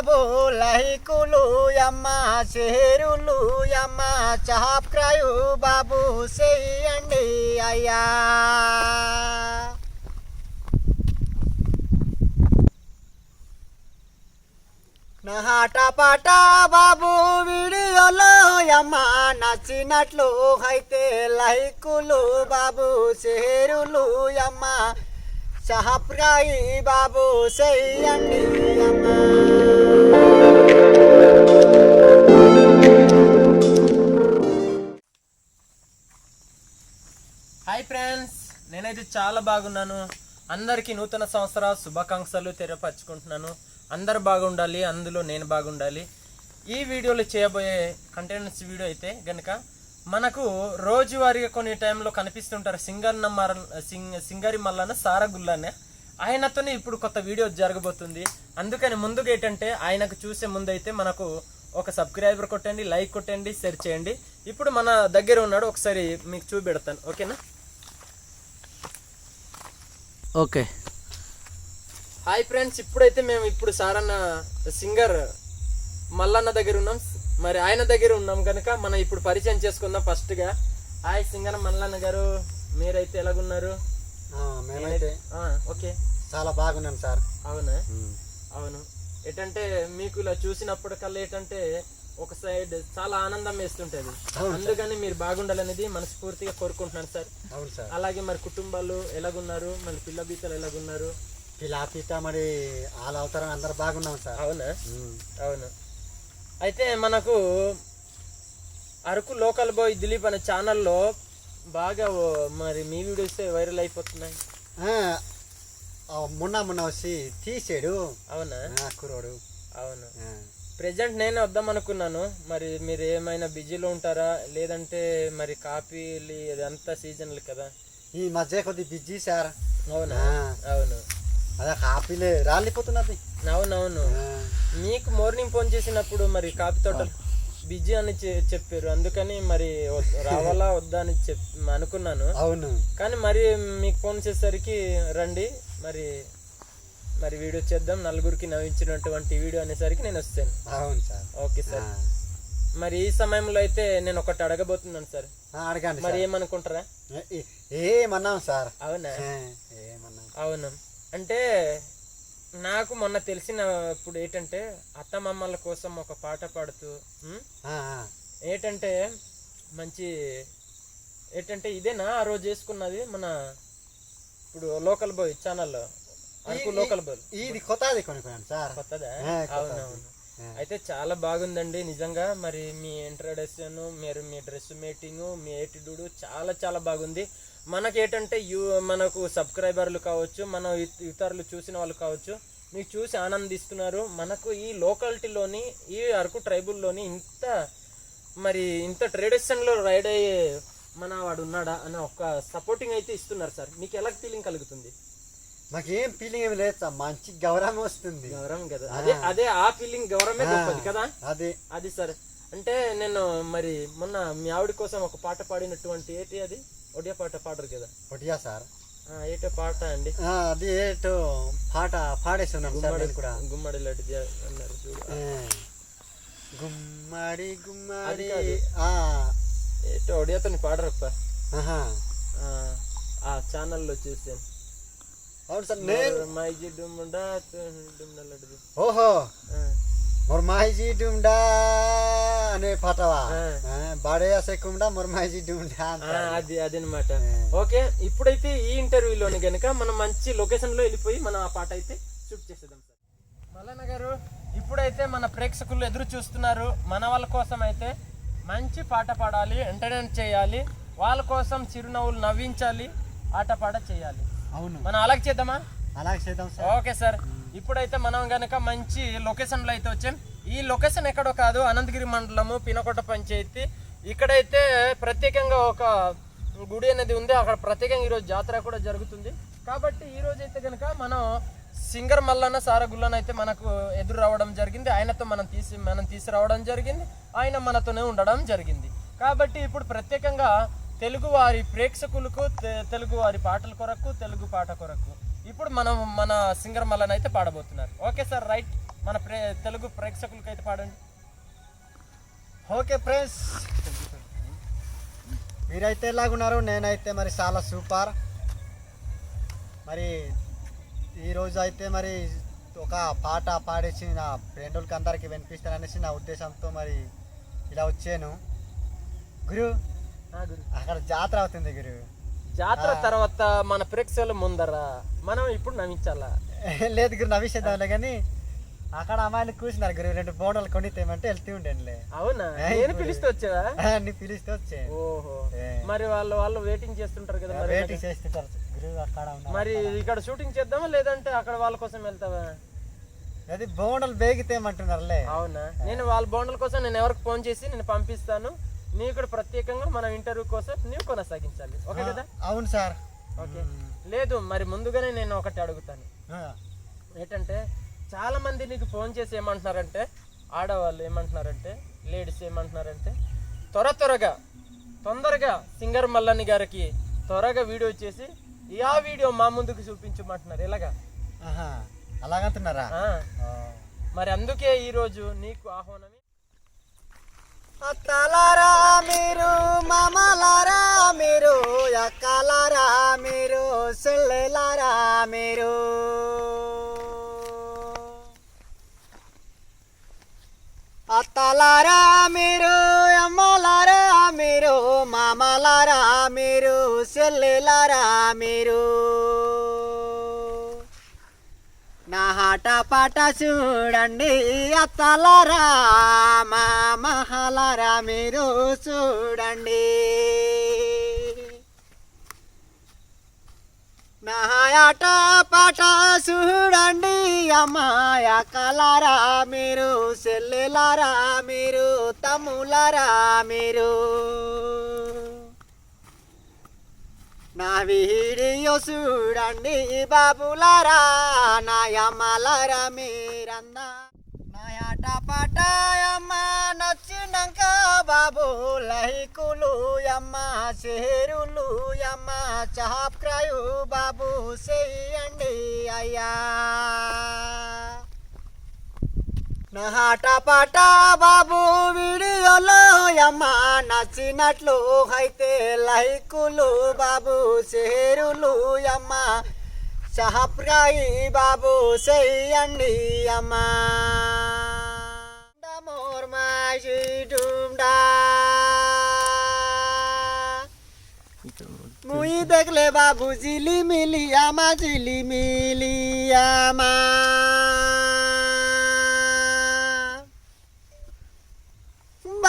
బాబు లైకులు చేరులు షేరులు యమ్మ సబ్స్క్రైబ్ బాబు చెయ్యండి అయ్యా. నహాట పాట బాబు వీడియోలో అమ్మ నచ్చినట్లు అయితే లైకులు బాబు చేరులు అమ్మ సహప్రాయి బాబు చెయ్యండి అమ్మా. హాయ్ ఫ్రెండ్స్ నేనైతే చాలా బాగున్నాను. అందరికీ నూతన సంవత్సర శుభాకాంక్షలు తెరపరచుకుంటున్నాను అందరు బాగుండాలి అందులో నేను బాగుండాలి. ఈ వీడియోలో చేయబోయే కంటెంట్స్ వీడియో అయితే గనుక మనకు రోజువారీగా కొన్ని టైంలో కనిపిస్తుంటారు సింగర్ నమ్మర సింగ్ సింగరి మల్లన్న సారగుల్లనే ఆయనతోనే ఇప్పుడు కొత్త వీడియో జరగబోతుంది. అందుకని ముందుగా ఏంటంటే ఆయనకు చూసే ముందైతే మనకు ఒక సబ్స్క్రైబర్ కొట్టండి లైక్ కొట్టండి షేర్ చేయండి. ఇప్పుడు మన దగ్గర ఉన్నాడు ఒకసారి మీకు చూపెడతాను. ఓకేనా? ఓకే. హాయ్ ఫ్రెండ్స్ ఇప్పుడైతే మేము ఇప్పుడు సారన్న సింగర్ మల్లన్న దగ్గర ఉన్నాం. మరి ఆయన దగ్గర ఉన్నాం కనుక మనం ఇప్పుడు పరిచయం చేసుకుందాం ఫస్ట్గా హాయ్ సింగర్ మల్లన్న గారు మీరైతే ఎలాగున్నారు? మేమైతే ఓకే. చాలా బాగున్నాం సార్. అవునా? అవును. ఏంటంటే మీకు ఇలా చూసినప్పటికల్లా ఏంటంటే ఒక సైడ్ చాలా ఆనందం వేస్తుంటది. అందుకని మీరు బాగుండాలనేది మనస్ఫూర్తిగా కోరుకుంటున్నాను సార్. అవును సార్. అలాగే మరి కుటుంబాలు ఎలాగున్నారు? మరి పిల్ల బీతలు ఎలాగున్నారు? పిలాపిత మరి వాళ్ళ అవతారం అందరు బాగున్నాం సార్. అవునా. అవును. అయితే మనకు అరకు లోకల్ బాయ్ దిలీప్ అనే ఛానల్లో బాగా మరి మీ వీడియోస్ వైరల్ అయిపోతున్నాయి. మొన్న మొన్న వచ్చి తీసాడు. అవునా? ఆ, కుర్రోడు. అవును. ప్రెజెంట్ నేనే వద్దాం అనుకున్నాను. మరి మీరు ఏమైనా బిజీలో ఉంటారా? లేదంటే మరి కాపీలు ఇదంతా సీజన్లు కదా? ఈ మధ్య కొద్ది బిజీ సార్. అవునా? అవును. అదే కాపీలే రాలిపోతున్నది. అవునవును. మీకు మార్నింగ్ ఫోన్ చేసినప్పుడు మరి కాపీ తోటలు బిజీ అని చెప్పారు. అందుకని మరి రావాలా వద్దా అని చెప్ అనుకున్నాను. అవును. కానీ మరి మీకు ఫోన్ చేసేసరికి రండి మరి మరి వీడియో చేద్దాం. నలుగురికి నవ్వించినటువంటి వీడియో అనేసరికి నేను వస్తాను. అవును సార్. Okay sir. మరి ఈ సమయంలో అయితే నేను ఒకటి అడగబోతున్నాను సార్. అడగండి మరి ఏమనుకుంటారా? ఏమన్నాం సార్? అవునా? ఏమన్నాం? అవును. అంటే నాకు మొన్న తెలిసిన ఇప్పుడు ఏంటంటే అత్తమామల కోసం ఒక పాట పాడుతూ. ఏంటంటే మంచి ఏంటంటే ఇదేనా ఆ రోజు చేసుకున్నది మన ఇప్పుడు లోకల్ బాయ్ ఛానల్లో అరకు లోకల్ బాయ్ ఇది కొత్తది కొనుక్కున్నాను సార్ కొత్తదా. అవునవును. అయితే చాలా బాగుందండి నిజంగా. మరి మీ ఇంట్రడక్షన్ మీరు మీ డ్రెస్ మేటింగ్ మీ ఏటిట్యూడ్ చాలా చాలా బాగుంది. మనకేటంటే యూ మనకు సబ్స్క్రైబర్లు కావచ్చు మన ఇతరులు చూసిన వాళ్ళు కావచ్చు మీకు చూసి ఆనందిస్తున్నారు. మనకు ఈ లోకాలిటీలోని ఈ అరకు ట్రైబుల్లోని ఇంత మరి ఇంత ట్రెడిషన్లో రైడ్ అయ్యే మన వాడు ఉన్నాడా అనే ఒక సపోర్టింగ్ అయితే ఇస్తున్నారు సార్. మీకు ఎలా ఫీలింగ్ కలుగుతుంది? మాకేం ఫీలింగ్ ఏమి లేదు సార్ మంచి గౌరవం వస్తుంది గౌరవం కదా అదే అదే ఆ ఫీలింగ్ గౌరవమే గొప్పది కదా అదే అది సార్ అంటే నేను మరి మొన్న మీ ఆవిడ కోసం ఒక పాట పాడినటువంటి ఏంటి అది? ఒడియా పాట పాడరు కదా. ఒకటియా సార్. ఆ, ఏంటో పాట అండి. అది ఏటో పాట పాడేస్తున్నాం సార్ కూడా. గుమ్మడి లాంటిది అన్నారు చూడు. గుమ్మడి గుమ్మడి. ఏంటో ఒడియాతో పాడరప్ప. ఆ ఛానల్లో చూసాను. అవును సార్ నేను మైజీ ఓహో! అనే పాటవా? బాడే. అది అదనమాట. ఓకే ఇప్పుడైతే ఈ ఇంటర్వ్యూలోని గనుక మనం మంచి లొకేషన్లో వెళ్ళిపోయి మనం ఆ పాట అయితే షూట్ చేసేద్దాం సార్. మల్లన్న గారు ఇప్పుడైతే మన ప్రేక్షకులు ఎదురు చూస్తున్నారు. మన వాళ్ళ కోసం అయితే మంచి పాట పాడాలి ఎంటర్టైన్ చేయాలి. వాళ్ళ కోసం చిరునవ్వులు నవ్వించాలి ఆట పాట చేయాలి. అవును. మనం అలాగే చేద్దామా? అలాగే చేద్దాం సార్. Okay sir. ఇప్పుడైతే మనం గనక మంచి లొకేషన్లో అయితే వచ్చాం. ఈ లొకేషన్ ఎక్కడో కాదు అనంతగిరి మండలము పినకొట్ట పంచాయతీ. ఇక్కడైతే ప్రత్యేకంగా ఒక గుడి అనేది ఉంది. అక్కడ ప్రత్యేకంగా ఈరోజు జాతర కూడా జరుగుతుంది. కాబట్టి ఈ రోజు అయితే కనుక మనం సింగర్ మల్లన్న సారగుల్లన అయితే మనకు ఎదురు రావడం జరిగింది. ఆయనతో మనం తీసి మనం తీసుకురావడం జరిగింది. ఆయన మనతోనే ఉండడం జరిగింది. కాబట్టి ఇప్పుడు ప్రత్యేకంగా తెలుగు వారి ప్రేక్షకులకు తెలుగు వారి పాటల కొరకు తెలుగు పాట కొరకు. ఇప్పుడు మనం మన సింగర్ మల్లన్ అయితే పాడబోతున్నారు. Okay sir right. మన ప్రే తెలుగు ప్రేక్షకులకి అయితే పాడండి. Okay friends. మీరైతే ఎలాగున్నారు? నేనైతే మరి చాలా సూపర్. మరి ఈరోజు అయితే మరి ఒక పాట పాడేసి నా ఫ్రెండ్లకి అందరికి వినిపిస్తాననేసి నా ఉద్దేశంతో మరి ఇలా వచ్చాను. గురు. అక్కడ జాతర అవుతుంది గురు. జాతర. తర్వాత మన ప్రేక్షకుల ముందర మనం ఇప్పుడు నవ్వించాలా? లేదు గురు నవ్విసేద్దాంలే కానీ అక్కడ అమ్మాయిని కూర్చున్నారు గురు. రెండు బోండలు కొని తేమంటే వెళ్తూ ఉండేనులే. అవునా? నేను పిలిస్తే వచ్చావా? నీ పిలిస్తే వచ్చే. ఓహో. మరి వాళ్ళు వాళ్ళు వెయిటింగ్ చేస్తుంటారు కదా మరి వెయిటింగ్ చేస్తుంటారు గురు అక్కడ. మరి ఇక్కడ షూటింగ్ చేద్దామా లేదంటే అక్కడ వాళ్ళ కోసం వెళ్తావా? అది బోండలు బేగితేమంటున్నారులే అవునా? నేను వాళ్ళ బోండల కోసం నేను ఎవరికి ఫోన్ చేసి నేను పంపిస్తాను. నీవు కూడా ప్రత్యేకంగా మనం ఇంటర్వ్యూ కోసం నీవు కొనసాగించాలి. ఓకే కదా? అవును సార్. ఓకే. లేదు మరి ముందుగానే నేను ఒకటి అడుగుతాను. ఏంటంటే చాలా మంది నీకు ఫోన్ చేసి ఏమంటున్నారంటే ఆడవాళ్ళు ఏమంటున్నారంటే లేడీస్ ఏమంటున్నారంటే త్వర త్వరగా తొందరగా సింగర్ మల్లన్ని గారికి త్వరగా వీడియో చేసి ఆ వీడియో మా ముందుకు చూపించమంటున్నారు. ఎలాగా? ఆహా, అలాగంటున్నారా. మరి అందుకే ఈరోజు నీకు ఆహ్వానమే అత్తలారా మీరు మామలారా మీరు అక్కలారా మీరు చెల్లెలారా మీరు. అత్తలారా మీరు అమ్మలారా మీరు మామలారా మీరు చెల్లెలారా మీరు. ఆటపాట పాట చూడండి అత్తలరా మా మహలారా మీరు చూడండి. నా ఆట పాట చూడండి అమ్మాయ కలరా మీరు చెల్లెలారా మీరు తమ్ములరా మీరు. నా వీడియో చూడండి బాబులారా నా మీరన్నా నాయాట పటాయమ్మ నచ్చినాక బాబు లైకులు అమ్మ చేరులు అమ్మ చాప్రయు బాబు చెయ్యండి అయ్యా. నా ఆట పాట బాబు వీడియోలో అమ్మ నచ్చినట్లు అయితే లైకులు బాబు షేరులు అమ్మ సహప్రాయి బాబు చెయ్యండి అమ్మ మోర్ మాసి డుండా মুই দেখলে বাবু জিলি মিলি আমা জিলি মিলি আমা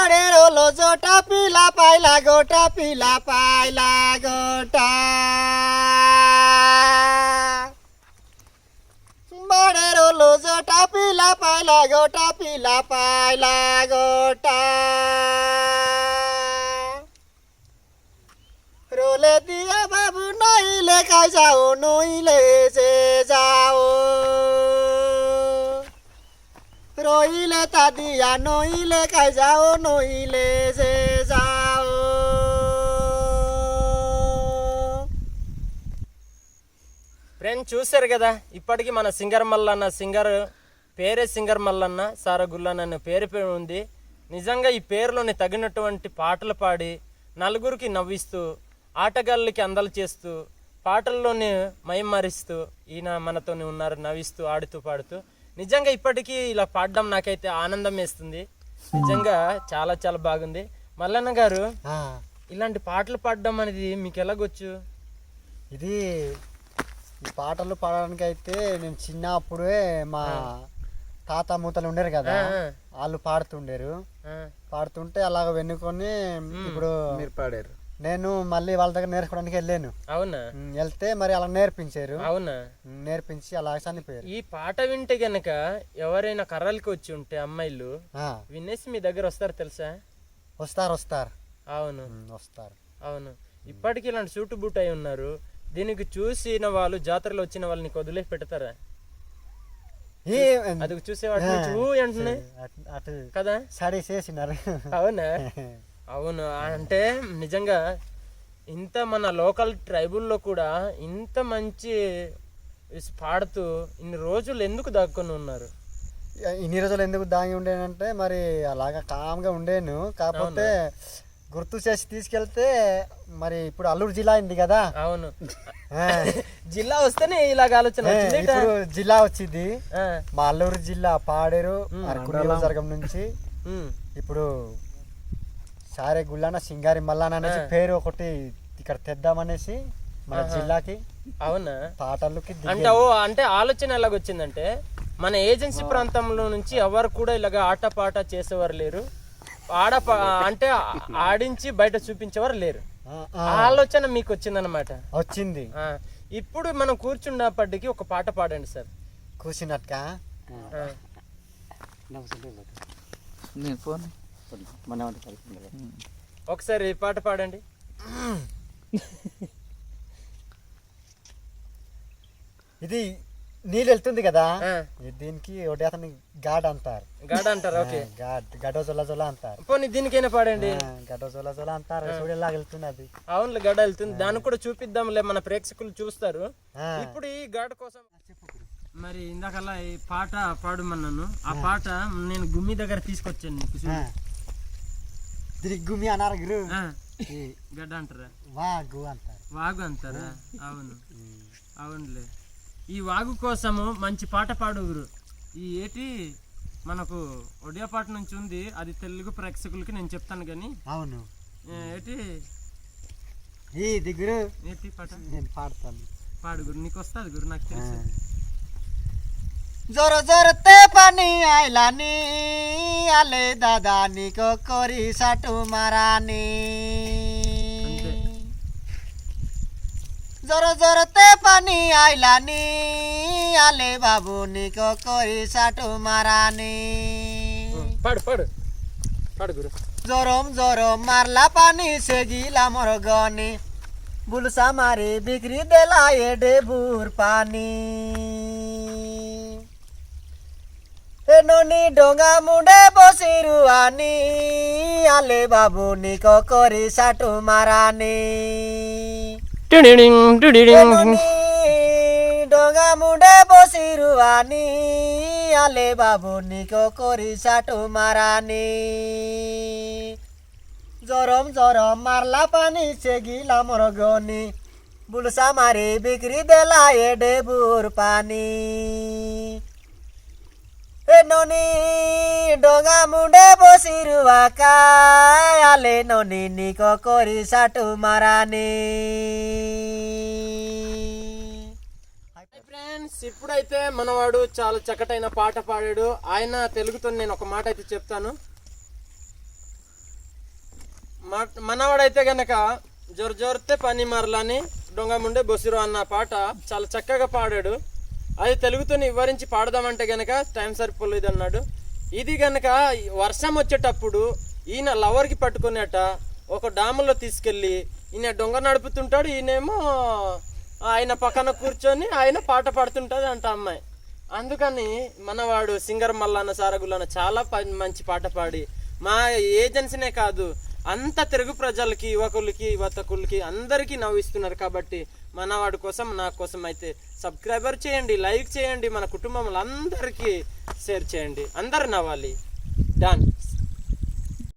বাড়ের হলো জোটা পিলা পাইলা গোটা পিলা পাইলা গোটা বাড়ের হলো জোটা পিলা পাইলা গোটা পিলা পাইলা গোটা রোলে দিয়া বাবু নইলে খাই যাও, নইলে রইলে তা দিয়া নইলে খাই যাও নইলে যে যাও ఫ్రెండ్ చూశారు కదా ఇప్పటికి మన సింగర్ మల్లన్న సింగర్ పేరే సింగర్ మల్లన్న సారగుల్లన్న అనే పేరు పే- ఉంది నిజంగా ఈ పేరులోని తగినటువంటి పాటలు పాడి నలుగురికి నవ్విస్తూ ఆటగాళ్ళకి అందలు చేస్తూ పాటల్లోనే మైమరిస్తూ ఈయన మనతోనే ఉన్నారు నవ్విస్తూ ఆడుతూ పాడుతూ నిజంగా ఇప్పటికీ ఇలా పాడడం నాకైతే ఆనందం వేస్తుంది. నిజంగా చాలా చాలా బాగుంది. మల్లన్న గారు ఆ, ఇలాంటి పాటలు పాడడం అనేది మీకు ఎలాగొచ్చు? ఇది ఈ పాటలు పాడడానికి అయితే నేను చిన్నప్పుడే మా తాత మూతలు ఉండేరు కదా. వాళ్ళు పాడుతుండేరు. ఆ, పాడుతుంటే అలాగ వెన్నుకొని ఇప్పుడు మీరు పాడారు. నేను మళ్ళీ వాళ్ళ దగ్గర నేర్చుకోవడానికి వెళ్ళాను. అవునా? వెళ్తే మరి అలా నేర్పించారు. అవునా? నేర్పించి అలా చనిపోయారు. ఈ పాట వింటే గనక ఎవరైనా కర్రలకి వచ్చి ఉంటే అమ్మాయిలు వినేసి మీ దగ్గర వస్తారు తెలుసా? వస్తారు వస్తారు. అవును. వస్తారు. అవును. ఇప్పటికీ ఇలాంటి సూటు బూట్ అయి ఉన్నారు. దీనికి చూసిన వాళ్ళు జాతరలో వచ్చిన వాళ్ళని వదిలేసి పెడతారా? అది చూసేవాడు కదా? సడి చేసినారు అవునా? అవును అంటే నిజంగా ఇంత మన లోకల్ ట్రైబుల్లో కూడా ఇంత మంచి పాడుతూ ఇన్ని రోజులు ఎందుకు దాక్కుని ఉన్నారు? ఇన్ని రోజులు ఎందుకు దాగి ఉండేనంటే మరి అలాగా కామ్గా ఉండేను. కాకపోతే గుర్తు చేసి తీసుకెళ్తే మరి ఇప్పుడు అల్లూరు జిల్లా అయింది కదా. అవును. జిల్లా వస్తేనే ఇలాగ ఆలోచన ఇప్పుడు జిల్లా వచ్చింది. మా అల్లూరు జిల్లా పాడేరు అరకు నియోజకవర్గం నుంచి. ఇప్పుడు సారే గుళ్ళాన సింగారి మల్లాన అనేసి పేరు ఒకటి ఇక్కడ తెద్దామనేసి మన జిల్లాకి అవునా? పాటలకి అంటే ఓ అంటే ఆలోచన ఎలాగొచ్చిందంటే మన ఏజెన్సీ ప్రాంతంలో నుంచి ఎవరు కూడా ఇలాగ ఆట పాట చేసేవారు లేరు. ఆడ అంటే ఆడించి బయట చూపించేవారు లేరు. ఆలోచన మీకు వచ్చిందనమాట వచ్చింది. ఇప్పుడు మనం కూర్చున్నప్పటికీ ఒక పాట పాడండి సార్. కూర్చున్నట్టుగా నేను ఫోన్ ఒకసారి ఈ పాట పాడండి. ఇది నీళ్ళు వెళ్తుంది కదా? దీనికి ఒకటి అతని గాడ్ అంటారు. గాడ అంటారు ఓకే. గాడ్ గడ్డ జొల్ల జొల్ల అంటారు. పోనీ దీనికైనా పాడండి. ఆ, గడ్డ జొల్ల జొల్ల అంటారు. చూడు ఎలా వెళ్తుంది అది అవునులే గడ వెళ్తుంది. దాన్ని కూడా చూపిద్దాంలే మన ప్రేక్షకులు చూస్తారు. ఇప్పుడు ఈ గాడ్ కోసం మరి ఇందాకల్లా ఈ పాట పాడమన్నాను. ఆ పాట నేను గుమ్మి దగ్గర తీసుకొచ్చాను నీకు ఆ. చూడు. దీనికి గుమి అన్నారు గడ్డ అంటారా వాగు అంటారు వాగు అంటారా అవును అవునులే ఈ వాగు కోసము మంచి పాట పాడు గురు ఈ ఏటి మనకు ఒడియా పాట నుంచి ఉంది అది తెలుగు ప్రేక్షకులకి నేను చెప్తాను కానీ అవును ఏటి ఈ దిగురు ఏటి పాట నేను పాడతాను పాడు గురు నీకు వస్తుంది గురు నాకు తెలుసు জোর জোরতে পানি আইলানি আলে দাদানি করি সাটু মারানি। জোর জোরতে পানি আইলানি আলে বাবুনি করি সাটু মারানি। পড় পড় পড় গুরু জরম জরম মারলা পানি সে গিলা মর গনি। বুলসা মারি বিক্রি দেলা এ ডেবুর পানি। ননি ডোঙা মুডে বসি রুয়ানি আলে বাবু নিক করি সাটু মারানি। ডোঙা মুডে বসি রুয়ানি আলে বাবু নিক করি সাটু মারানি। জরম জরম মারলা পানি সে গিলা মর গনি বুলসা মারি বিক্রি দেলা এ ডেবুর পানি। ননি ডঙা মুডে বসি রুয়া কায়ালে ননি নিক করি সাটু মারানি ఫ్రెండ్స్ ఇప్పుడైతే మనవాడు చాలా చక్కటైన పాట పాడాడు ఆయన తెలుగుతో నేను ఒక మాట అయితే చెప్తాను మా- మనవాడైతే గనక జోర్ జోర్తే పని మరలని దొంగ ముండే బొసిరు అన్న పాట చాలా చక్కగా పాడాడు అది తెలుగుతో వివరించి పాడదామంటే గనక టైం సరిపోలేదు అన్నాడు. ఇది గనక వర్షం వచ్చేటప్పుడు ఈయన లవర్కి పట్టుకునేట ఒక డాములో తీసుకెళ్ళి ఈయన దొంగ నడుపుతుంటాడు ఈయనేమో ఆయన పక్కన కూర్చొని ఆయన పాట పాడుతుంటుంది అంట అమ్మాయి. అందుకని మనవాడు సింగర్ మల్లన్న సారగుల్లన్న చాలా మంచి పాట పాడి మా ఏజెన్సీనే కాదు అంత తెలుగు ప్రజలకి యువకులకి యువతకులకి అందరికీ నవ్విస్తున్నారు కాబట్టి మనవాడి కోసం నా కోసం అయితే సబ్స్క్రైబర్ చేయండి లైక్ చేయండి మన కుటుంబంలో అందరికీ షేర్ చేయండి. అందరు నవ్వాలి. డాన్స్